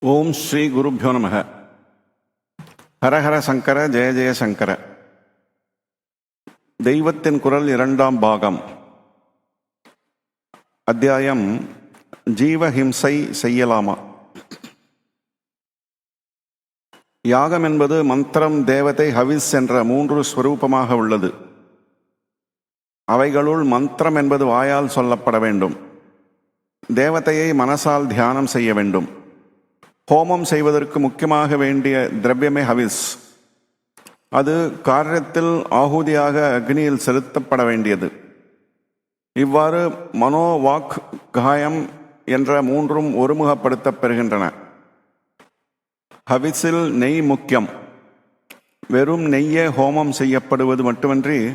ஓம் ஸ்ரீ குருப்பியோ நமக. ஹரஹர சங்கர ஜெய ஜெய சங்கர. தெய்வத்தின் குரல் இரண்டாம் பாகம். அத்தியாயம் ஜீவஹிம்சை செய்யலாமா? யாகம் என்பது மந்திரம் தேவதை ஹவிஸ் என்ற மூன்று ஸ்வரூபமாக உள்ளது. அவைகளுள் மந்திரம் என்பது வாயால் சொல்லப்பட வேண்டும். தேவதையை மனசால் தியானம் செய்ய வேண்டும். ஹோமம் செய்வதற்கு முக்கியமாக வேண்டிய திரவியமே ஹவிஸ். அது காரியத்தில் ஆகுதியாக அக்னியில் செலுத்தப்பட வேண்டியது. இவ்வாறு மனோ வாக் காயம் என்ற மூன்றும் ஒருமுகப்படுத்தப்பெறுகின்றன. ஹவிஸில் நெய் முக்கியம். வெறும் நெய்யே ஹோமம் செய்யப்படுவது மட்டுமன்றி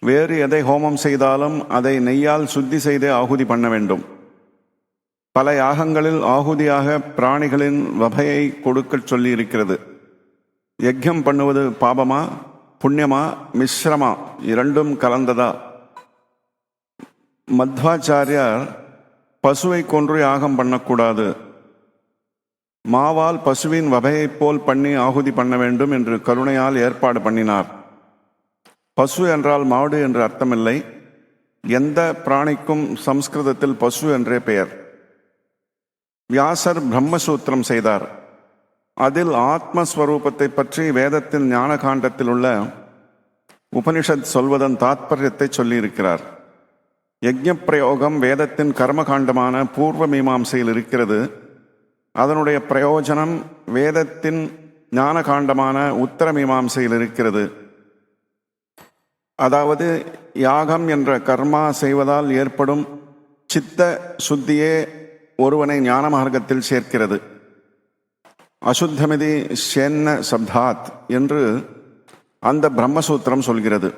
வேறு எதை ஹோமம் செய்தாலும் அதை நெய்யால் சுத்தி செய்தே ஆகுதி பண்ண வேண்டும். பல யாகங்களில் ஆகுதியாக பிராணிகளின் வகையை கொடுக்கச் சொல்லி இருக்கிறது யஜ்யம் பண்ணுவது பாபமா புண்ணியமா மிஸ்ரமா? இரண்டும் கலந்ததா? மத்வாச்சாரியார் பசுவை கொன்று யாகம் பண்ணக்கூடாது. மாவால் பசுவின் வகையைப் போல் பண்ணி ஆகுதி பண்ண வேண்டும் என்று கருணையால் ஏற்பாடு பண்ணினார். பசு என்றால் மாடு என்று அர்த்தமில்லை. எந்த பிராணிக்கும் சம்ஸ்கிருதத்தில் பசு என்றே பெயர். வியாசர் பிரம்மசூத்திரம் செய்தார். அதில் ஆத்மஸ்வரூபத்தை பற்றி வேதத்தின் ஞான காண்டத்தில் உள்ள உபனிஷத் சொல்வதன் தாத்பரியத்தை சொல்லியிருக்கிறார். யஜ்ஞப்பிரயோகம் வேதத்தின் கர்மகாண்டமான பூர்வ மீமாம்சையில் இருக்கிறது. அதனுடைய பிரயோஜனம் வேதத்தின் ஞான காண்டமான உத்தர மீமாம்சையில் இருக்கிறது. அதாவது யாகம் என்ற கர்மா செய்வதால் ஏற்படும் சித்த சுத்தியே ஒருவனை ஞான மார்க்கத்தில் சேர்க்கிறது. அசுத்தமிதி சென்ன சப்தாத் என்று அந்த பிரம்மசூத்திரம் சொல்கிறது.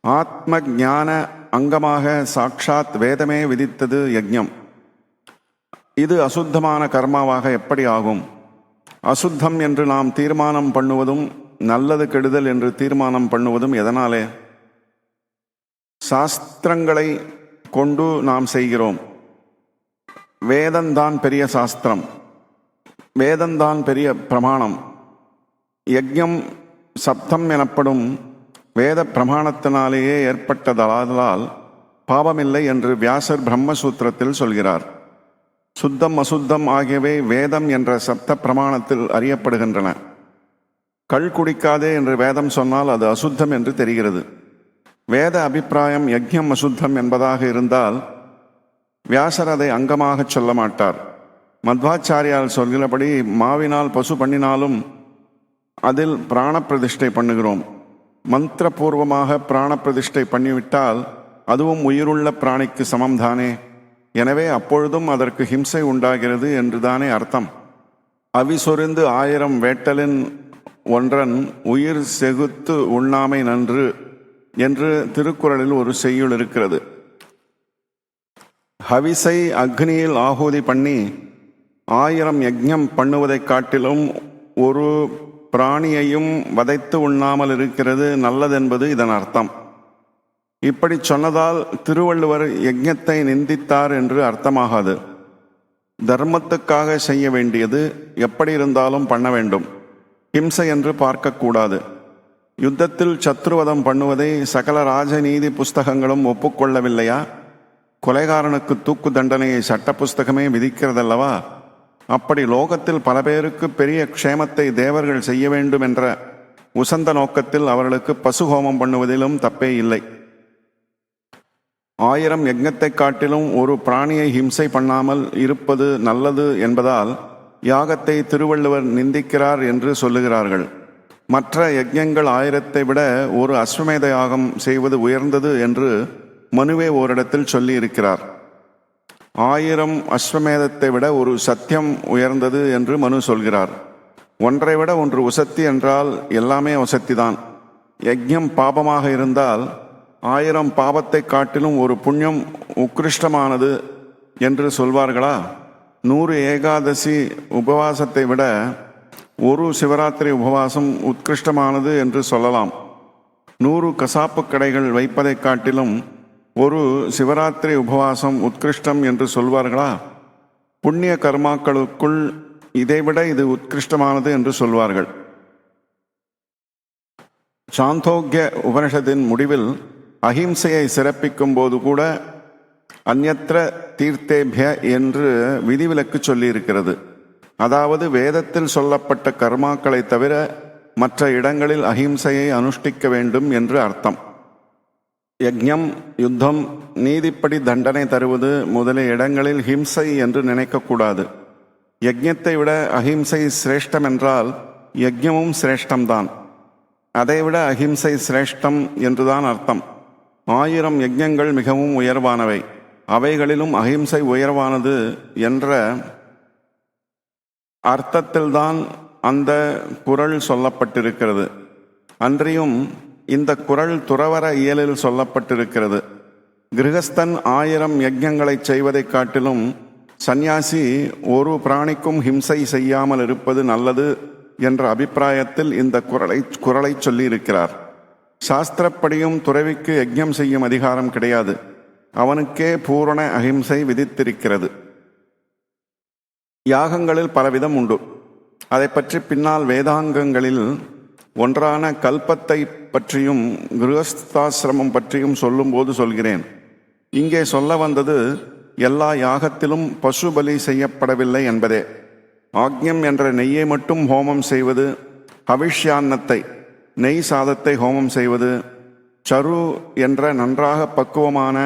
ஆத்ம ஞான அங்கமாக சாட்சாத் வேதமே விதித்தது யஜ்ஞம் இது அசுத்தமான கர்மாவாக எப்படி ஆகும்? அசுத்தம் என்று நாம் தீர்மானம் பண்ணுவதும் நல்லது கெடுதல் என்று தீர்மானம் பண்ணுவதும் எதனாலே? சாஸ்திரங்களை கொண்டு நாம் செய்கிறோம். வேதந்தான் பெரிய சாஸ்திரம். வேதந்தான் பெரிய பிரமாணம். யஜ்யம் சப்தம் எனப்படும் வேத பிரமாணத்தினாலேயே ஏற்பட்டதால் பாவமில்லை என்று வியாசர் பிரம்மசூத்திரத்தில் சொல்கிறார். சுத்தம் அசுத்தம் ஆகியவை வேதம் என்ற சப்த பிரமாணத்தில் அறியப்படுகின்றன. கள் குடிக்காதே என்று வேதம் சொன்னால் அது அசுத்தம் என்று தெரிகிறது. வேத அபிப்பிராயம் யஜ்யம் அசுத்தம் என்பதாக இருந்தால் வியாசர் அதை அங்கமாக சொல்ல மாட்டார். மத்வாச்சாரியால் சொல்கிறபடி மாவினால் பசு பண்ணினாலும் அதில் பிராணப்பிரதிஷ்டை பண்ணுகிறோம். மந்திரபூர்வமாக பிராணப்பிரதிஷ்டை பண்ணிவிட்டால் அதுவும் உயிருள்ள பிராணிக்கு சமம்தானே? எனவே அப்பொழுதும் அதற்கு ஹிம்சை உண்டாகிறது என்றுதானே அர்த்தம். அவிசொரிந்து ஆயிரம் வேட்டலின் ஒன்றன் உயிர் செகுத்து உண்ணாமை நன்று என்று திருக்குறளில் ஒரு செய்யுள் இருக்கிறது. ஹவிசை அக்னியில் ஆகுதி பண்ணி ஆயிரம் யஜ்ஞம் பண்ணுவதைக் காட்டிலும் ஒரு பிராணியையும் வதைத்து உண்ணாமல் இருக்கிறது நல்லதென்பது இதன் அர்த்தம். இப்படி சொன்னதால் திருவள்ளுவர் யஜ்ஞத்தை நிந்தித்தார் என்று அர்த்தமாகாது. தர்மத்துக்காக செய்ய வேண்டியது எப்படி இருந்தாலும் பண்ண வேண்டும். ஹிம்சை என்று பார்க்கக்கூடாது. யுத்தத்தில் சத்ருவதம் பண்ணுவதை சகல ராஜநீதி புஸ்தகங்களும் ஒப்புக்கொள்ளவில்லையா? கொலைகாரனுக்கு தூக்கு தண்டனையை சட்ட புஸ்தகமே விதிக்கிறதல்லவா? அப்படி லோகத்தில் பல பேருக்கு பெரிய க்ஷேமத்தை தேவர்கள் செய்ய வேண்டும் என்ற உசந்த நோக்கத்தில் அவர்களுக்கு பசுஹோமம் பண்ணுவதிலும் தப்பே இல்லை. ஆயிரம் யஜ்ஞத்தை காட்டிலும் ஒரு பிராணியை ஹிம்சை பண்ணாமல் இருப்பது நல்லது என்பதால் யாகத்தை திருவள்ளுவர் நிந்திக்கிறார் என்று சொல்லுகிறார்கள். மற்ற யஜ்ஞங்கள் ஆயிரத்தை விட ஒரு அஸ்வமேத யாகம் செய்வது உயர்ந்தது என்று மனுவே ஓரிடத்தில் சொல்லி இருக்கிறார் ஆயிரம் அஸ்வமேதத்தை விட ஒரு சத்தியம் உயர்ந்தது என்று மனு சொல்கிறார். ஒன்றை விட ஒன்று உசத்தி என்றால் எல்லாமே உசத்திதான். யஜ்யம் பாபமாக இருந்தால் ஆயிரம் பாபத்தை காட்டிலும் ஒரு புண்ணியம் உக்கிருஷ்டமானது என்று சொல்வார்களா? நூறு ஏகாதசி உபவாசத்தை விட ஒரு சிவராத்திரி உபவாசம் உத்கிருஷ்டமானது என்று சொல்லலாம். நூறு கசாப்பு கடைகள் வைப்பதை காட்டிலும் ஒரு சிவராத்திரி உபவாசம் உத்கிருஷ்டம் என்று சொல்வார்களா? புண்ணிய கர்மாக்களுக்குள் இதைவிட இது உத்கிருஷ்டமானது என்று சொல்வார்கள். சாந்தோக்கிய உபனிஷத்தின் முடிவில் அஹிம்சையை சிறப்பிக்கும் போது கூட அந்நத்திர தீர்த்தேபிய என்று விதிவிலக்கு சொல்லியிருக்கிறது. அதாவது வேதத்தில் சொல்லப்பட்ட கர்மாக்களை தவிர மற்ற இடங்களில் அஹிம்சையை அனுஷ்டிக்க வேண்டும் என்று அர்த்தம். யஜ்யம் யுத்தம் நீதிப்படி தண்டனை தருவது முதலிய இடங்களில் ஹிம்சை என்று நினைக்கக்கூடாது. யஜ்யத்தை விட அஹிம்சை சிரேஷ்டம் என்றால் யஜ்யமும் சிரேஷ்டம்தான். அதைவிட அஹிம்சை சிரேஷ்டம் என்றுதான் அர்த்தம். ஆயிரம் யஜ்யங்கள் மிகவும் உயர்வானவை. அவைகளிலும் அஹிம்சை உயர்வானது என்ற அர்த்தத்தில்தான் அந்த குரல் சொல்லப்பட்டிருக்கிறது. அன்றியும் இந்த குறள் துறவர இயலில் சொல்லப்பட்டிருக்கிறது. கிரகஸ்தன் ஆயிரம் யஜ்யங்களை செய்வதைக் காட்டிலும் சந்நியாசி ஒரு பிராணிக்கும் ஹிம்சை செய்யாமல் இருப்பது நல்லது என்ற அபிப்பிராயத்தில் இந்த குறளை குரலை சொல்லியிருக்கிறார். சாஸ்திரப்படியும் துறவிக்கு யஜ்யம் செய்யும் அதிகாரம் கிடையாது. அவனுக்கே பூரண அஹிம்சை விதித்திருக்கிறது. யாகங்களில் பலவிதம் உண்டு. அதை பற்றி பின்னால் வேதாங்கங்களில் ஒன்றான கல்பத்தை பற்றியும் கிரகஸ்தாசிரமம் பற்றியும் சொல்லும்போது சொல்கிறேன். இங்கே சொல்ல வந்தது எல்லா யாகத்திலும் பசு பலி செய்யப்படவில்லை என்பதே. ஆக்ஞம் என்ற நெய்யை மட்டும் ஹோமம் செய்வது ஹவிஷ்யான்னத்தை நெய் சாதத்தை ஹோமம் செய்வது சரு என்ற நன்றாக பக்குவமான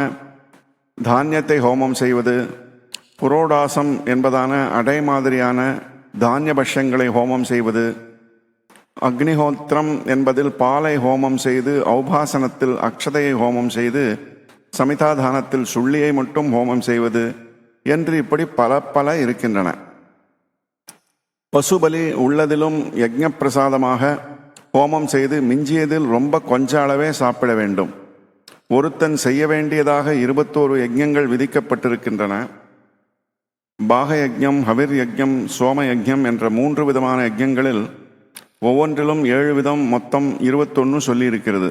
தானியத்தை ஹோமம் செய்வது புரோடாசம் என்பதான அடை மாதிரியான தானிய பட்சங்களை ஹோமம் செய்வது அக்னிஹோத்திரம் என்பதில் பாலை ஹோமம் செய்து ஔபாசனத்தில் அக்ஷதையை ஹோமம் செய்து சமிதாதானத்தில் சுள்ளியை மட்டும் ஹோமம் செய்வது என்று இப்படி பல பல இருக்கின்றன. பசுபலி உள்ளதிலும் யஜ்ஞ பிரசாதமாக ஹோமம் செய்து மிஞ்சியதில் ரொம்ப கொஞ்ச அளவே சாப்பிட வேண்டும். ஒருத்தன் செய்ய வேண்டியதாக இருபத்தோரு யஜ்ஞங்கள் விதிக்கப்பட்டிருக்கின்றன. பாக யஜ்ஞம் ஹவிர் யஜ்யம் சோம யஜ்யம் என்ற மூன்று விதமான யஜ்யங்களில் ஒவ்வொன்றிலும் ஏழு விதம் மொத்தம் இருபத்தொன்று சொல்லியிருக்கிறது.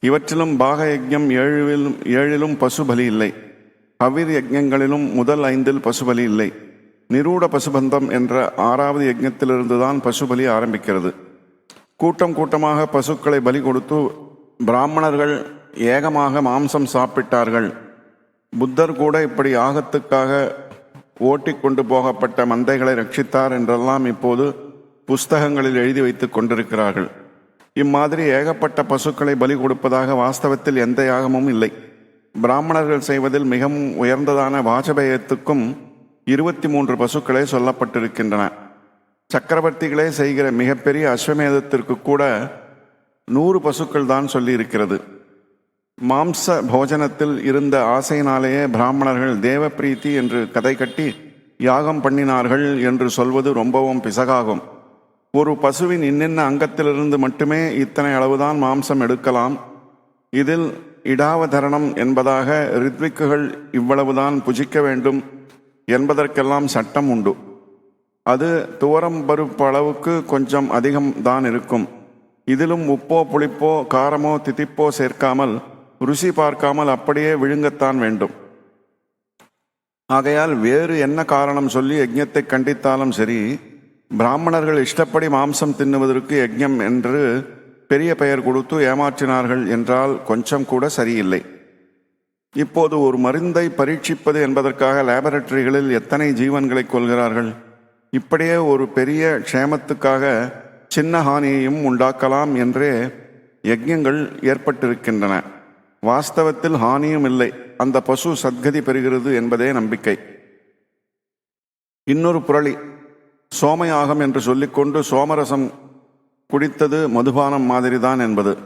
இவற்றிலும் பாக யஜ்யம் ஏழுவிலும் ஏழிலும் பசுபலி இல்லை. ஹவிர் யஜ்யங்களிலும் முதல் ஐந்தில் பசுபலி இல்லை. நிரூட பசுபந்தம் என்ற ஆறாவது யஜ்ஞத்திலிருந்துதான் பசுபலி ஆரம்பிக்கிறது. கூட்டம் கூட்டமாக பசுக்களை பலி கொடுத்து பிராமணர்கள் ஏகமாக மாம்சம் சாப்பிட்டார்கள். புத்தர் கூட இப்படி ஆகத்துக்காக ஓட்டி கொண்டு போகப்பட்ட மந்தைகளை ரட்சித்தார் என்றெல்லாம் இப்போது புஸ்தகங்களில் எழுதி வைத்துக் கொண்டிருக்கிறார்கள். இம்மாதிரி ஏகப்பட்ட பசுக்களை பலி கொடுப்பதாக வாஸ்தவத்தில் எந்த யாகமும் இல்லை. பிராமணர்கள் செய்வதில் மிகவும் உயர்ந்ததான வாஜபேயத்துக்கும் இருபத்தி மூன்று பசுக்களே சொல்லப்பட்டிருக்கின்றன. சக்கரவர்த்திகளே செய்கிற மிகப்பெரிய அஸ்வமேதத்திற்கு கூட நூறு பசுக்கள் தான் சொல்லியிருக்கிறது. மாம்ச போஜனத்தில் இருந்த ஆசையினாலேயே பிராமணர்கள் தேவப்பிரீத்தி என்று கதை கட்டி யாகம் பண்ணினார்கள் என்று சொல்வது ரொம்பவும் பிசகாகும். ஒரு பசுவின் இன்னென்ன அங்கத்திலிருந்து மட்டுமே இத்தனை அளவுதான் மாம்சம் எடுக்கலாம். இதில் இடாவதரணம் என்பதாக ரித்விக்குகள் இவ்வளவுதான் புஜிக்க வேண்டும் என்பதற்கெல்லாம் சட்டம் உண்டு. அது துவரம் பருப்பு அளவுக்கு கொஞ்சம் அதிகம் தான் இருக்கும். இதிலும் உப்போ புளிப்போ காரமோ தித்திப்போ சேர்க்காமல் ருசி பார்க்காமல் அப்படியே விழுங்கத்தான் வேண்டும். ஆகையால் வேறு என்ன காரணம் சொல்லி யஜ்ஞத்தை கண்டித்தாலும் சரி பிராமணர்கள் இஷ்டப்படி மாம்சம் தின்னுவதற்கு யஜ்ஞம் என்று பெரிய பெயர் கொடுத்து ஏமாற்றினார்கள் என்றால் கொஞ்சம் கூட சரியில்லை. இப்போது ஒரு மருந்தை பரீட்சிப்பது என்பதற்காக லேபரட்டரிகளில் எத்தனை ஜீவன்களை கொள்கிறார்கள் இப்படியே ஒரு பெரிய க்ஷேமத்துக்காக சின்ன ஹானியையும் உண்டாக்கலாம் என்றே யஜ்யங்கள் ஏற்பட்டிருக்கின்றன. வாஸ்தவத்தில் ஹானியும் இல்லை. அந்த பசு சத்கதி பெறுகிறது என்பதே நம்பிக்கை. இன்னொரு புரளி. சோமயாகம் என்று சொல்லிக்கொண்டு சோமரசம் குடித்தது மதுபானம் மாதிரிதான் என்பது.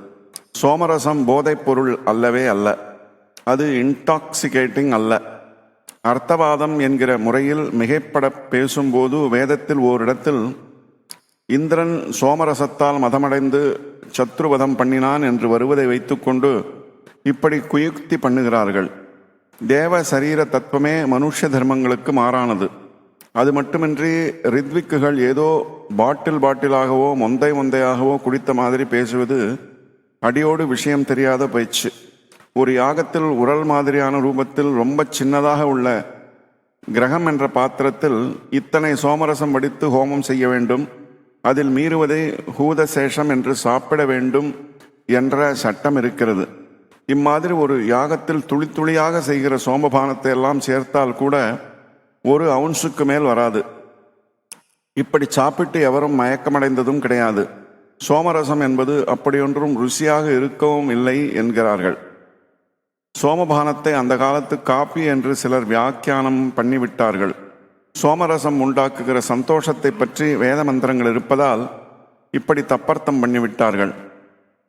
சோமரசம் போதைப் பொருள் அல்லவே அல்ல. அது இன்டாக்சிகேட்டிங் அல்ல. அர்த்தவாதம் என்கிற முறையில் மிகைப்பட பேசும்போது வேதத்தில் ஓரிடத்தில் இந்திரன் சோமரசத்தால் மதமடைந்து சத்ருவதம் பண்ணினான் என்று வருவதை வைத்துக்கொண்டு இப்படி குயுக்தி பண்ணுகிறார்கள். தேவ சரீர தத்துவமே மனுஷ தர்மங்களுக்கு மாறானது. அது மட்டுமின்றி ரித்விக்குகள் ஏதோ பாட்டில் பாட்டிலாகவோ மொந்தை மொந்தையாகவோ குடித்த மாதிரி பேசுவது அடியோடு விஷயம் தெரியாத பயிற்சி ஒரு யாகத்தில் உரல் மாதிரியான ரூபத்தில் ரொம்ப சின்னதாக உள்ள கிரகம் என்ற பாத்திரத்தில் இத்தனை சோமரசம் வடித்து ஹோமம் செய்ய வேண்டும் அதில் மீறுவதை ஹூத சேஷம் என்று சாப்பிட வேண்டும் என்ற சட்டம் இருக்கிறது. இம்மாதிரி ஒரு யாகத்தில் துளி துளியாக செய்கிற சோமபானத்தை எல்லாம் சேர்த்தால் கூட ஒரு அவுன்ஸுக்கு மேல் வராது. இப்படி சாப்பிட்டு எவரும் மயக்கமடைந்ததும் கிடையாது. சோமரசம் என்பது அப்படியொன்றும் ருசியாக இருக்கவும் இல்லை என்கிறார்கள். சோமபானத்தை அந்த காலத்து காப்பி என்று சிலர் வியாக்கியானம் பண்ணிவிட்டார்கள். சோமரசம் உண்டாக்குகிற சந்தோஷத்தை பற்றி வேத மந்திரங்கள் இருப்பதால் இப்படி தப்பர்த்தம் பண்ணிவிட்டார்கள்.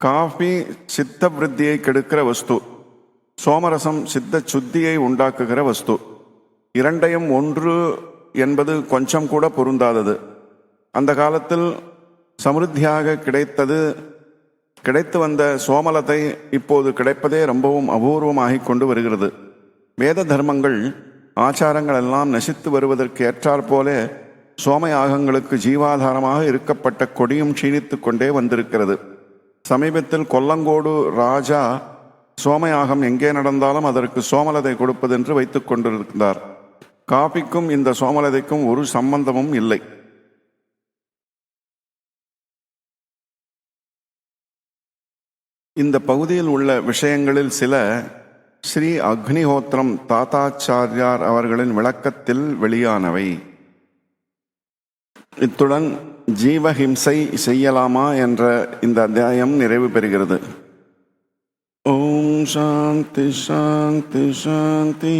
காஃபி சித்த விருத்தியை கெடுக்கிற வஸ்து சோமரசம் சித்த சுத்தியை உண்டாக்குகிற வஸ்து. இரண்டையும் ஒன்று என்பது கொஞ்சம் கூட பொருந்தாதது. அந்த காலத்தில் சமிருத்தியாக கிடைத்தது கிடைத்து வந்த சோமலத்தை இப்போது கிடைப்பதே ரொம்பவும் அபூர்வமாகிக் கொண்டு வருகிறது. வேத தர்மங்கள் ஆச்சாரங்கள் எல்லாம் நசித்து வருவதற்கு ஏற்றாற்போல சோமயாகங்களுக்கு ஜீவாதாரமாக இருக்கப்பட்ட கொடியும் க்ஷீணித்து கொண்டே வந்திருக்கிறது. சமீபத்தில் கொல்லங்கோடு ராஜா சோமயாகம் எங்கே நடந்தாலும் அதற்கு சோமலதை கொடுப்பதென்று வைத்துக் கொண்டிருந்தார். காபிக்கும் இந்த சோமலதைக்கும் ஒரு சம்பந்தமும் இல்லை. இந்த பகுதியில் உள்ள விஷயங்களில் சில ஸ்ரீ அக்னிஹோத்திரம் தாத்தாச்சாரியார் அவர்களின் விளக்கத்தில் வெளியானவை. இத்துடன் ஜீவஹிம்சை செய்யலாமா என்ற இந்த அத்தியாயம் நிறைவு பெறுகிறது. ஓம் சாந்தி சாந்தி சாந்தி.